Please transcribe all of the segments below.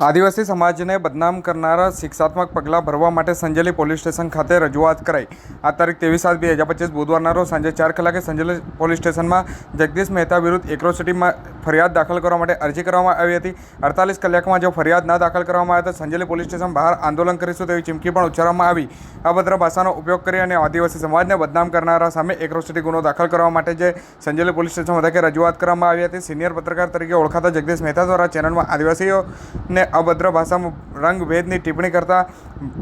આદિવાસી સમાજને બદનામ કરનારા શિક્ષાત્મક પગલાં ભરવા માટે સંજેલી પોલીસ સ્ટેશન ખાતે રજૂઆત કરાઈ. આ તારીખ ત્રેવીસ સાત બે હજાર પચીસ બુધવારના રોજ સાંજે ચાર કલાકે સંજેલી પોલીસ સ્ટેશનમાં જગદીશ મહેતા વિરુદ્ધ એક્રોસિટીમાં ફરિયાદ દાખલ કરવા માટે અરજી કરવામાં આવી હતી. અડતાલીસ કલાકમાં જો ફરિયાદ ના દાખલ કરવામાં આવે તો સંજેલી પોલીસ સ્ટેશન બહાર આંદોલન કરીશું તેવી ચીમકી પણ ઉચ્ચારવામાં આવી. અભદ્ર ભાષાનો ઉપયોગ કરી અને આદિવાસી સમાજને બદનામ કરનારા સામે એક્રોસિટી ગુનો દાખલ કરવા માટે જે સંજેલી પોલીસ સ્ટેશન મથકે રજૂઆત કરવામાં આવી હતી. સિનિયર પત્રકાર તરીકે ઓળખાતા જગદીશ મહેતા દ્વારા ચેનલમાં આદિવાસીઓને અભદ્ર ભાષામાં રંગભેદની ટિપ્પણી કરતા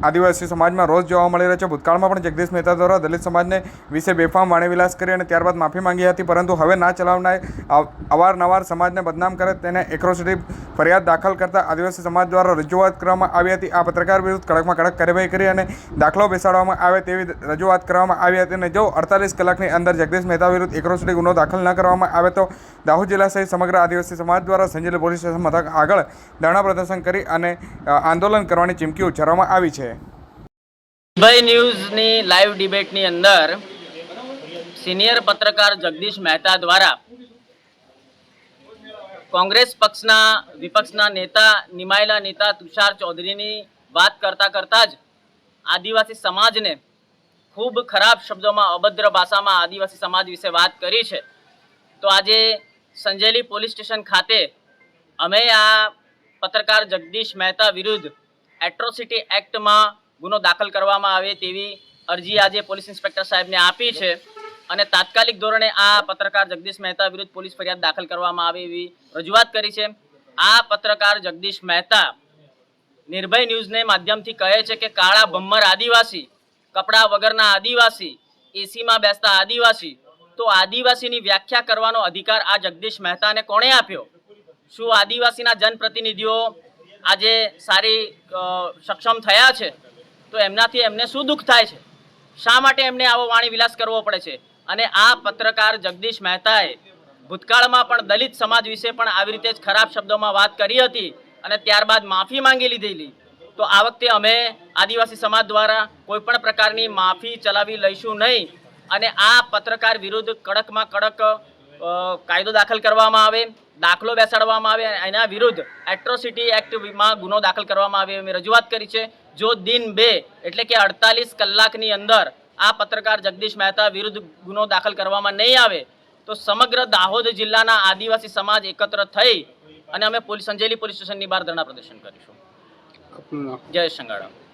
આદિવાસી સમાજમાં રોષ જોવા મળી રહ્યો છે. ભૂતકાળમાં પણ જગદીશ મહેતા દ્વારા દલિત સમાજને વિશે બેફામ વાણીવિલાસ કરી અને ત્યારબાદ માફી માંગી હતી, પરંતુ હવે ના ચલાવનાર અવારનવાર સમાજને બદનામ કરે તેને એક્રોસિટી ફરિયાદ દાખલ કરતા આદિવાસી સમાજ દ્વારા રજૂઆત કરવામાં આવી હતી. આ પત્રકાર વિરુદ્ધ કડકમાં કડક કાર્યવાહી કરી અને દાખલો બેસાડવામાં આવે તેવી રજૂઆત કરવામાં આવી હતી અને જો અડતાલીસ કલાકની અંદર જગદીશ મહેતા વિરુદ્ધ એક્રોસિટી ગુનો દાખલ ન કરવામાં આવે તો દાહોદ જિલ્લા સહિત સમગ્ર આદિવાસી સમાજ દ્વારા સંજેલી પોલીસ સ્ટેશન મથક આગળ ધરણા પ્રદર્શન કરી અને આંદોલન કરવાની ચીમકી ઉચ્ચારવામાં આવી છે. ભાઈ ન્યૂઝની લાઈવ ડિબેટની અંદર સિનિયર પત્રકાર જગદીશ મહેતા દ્વારા કોંગ્રેસ પક્ષના વિપક્ષના નેતા નિમાયેલા નેતા તુષાર ચૌધરીની વાત કરતા કરતા જ આદિવાસી સમાજને ખૂબ ખરાબ શબ્દોમાં અભદ્ર ભાષામાં આદિવાસી સમાજ વિશે વાત કરી છે. તો આજે સંજેલી પોલીસ સ્ટેશન ખાતે અમે આ પત્રકાર જગદીશ મહેતા વિરુદ્ધ એટ્રોસિટી એક્ટમાં ગુનો દાખલ કરવામાં આવે તેવી અરજી આજે પોલીસ ઇન્સ્પેક્ટર સાહેબને આપી છે. અને તાત્કાલિક ધોરણે આ પત્રકાર જગદીશ મહેતા વિરુદ્ધ પોલીસ ફરિયાદ દાખલ કરવામાં આવે એવી રજૂઆત કરી છે. આ પત્રકાર જગદીશ મહેતા નિર્ભય ન્યૂઝને માધ્યમથી કહે છે કે કાળા ભમ્મર આદિવાસી, કપડાં વગરના આદિવાસી, એસીમાં બેસતા આદિવાસી, તો આદિવાસીની વ્યાખ્યા કરવાનો અધિકાર આ જગદીશ મહેતાને કોણે આપ્યો? શું આદિવાસીના જનપ્રતિનિધિઓ આજે સારી સક્ષમ થયા છે? તો એમનાથી એમને શું દુઃખ થાય છે? શા માટે એમને આવો વાણી વિલાસ કરવો પડે છે? અને આ પત્રકાર જગદીશ મહેતાએ ભૂતકાળમાં પણ દલિત સમાજ વિશે પણ આવી રીતે જ ખરાબ શબ્દોમાં વાત કરી હતી અને ત્યારબાદ માફી માંગી લીધેલી તો આ વખતે અમે આદિવાસી સમાજ દ્વારા કોઈપણ પ્રકારની માફી ચલાવી લઈશું નહીં અને આ પત્રકાર વિરુદ્ધ કડકમાં કડક કાયદો દાખલ કરવામાં આવે. દાખલો બેસાડવામાં આવે એના વિરુદ્ધ એટ્રોસિટી એક્ટમાં ગુનો દાખલ કરવામાં આવે એવી રજૂઆત કરી છે. જો દિન બે એટલે કે અડતાલીસ કલાકની અંદર આ પત્રકાર જગદીશ મહેતા વિરુદ્ધ ગુનો દાખલ કરવામાં નહીં આવે તો સમગ્ર દાહોદ જિલ્લાના આદિવાસી સમાજ એકત્ર થઈ અને અમે પોલીસ સંજેલી પોલીસ સ્ટેશનની બહાર ધરણા પ્રદર્શન કરીશું. જય સંગાળા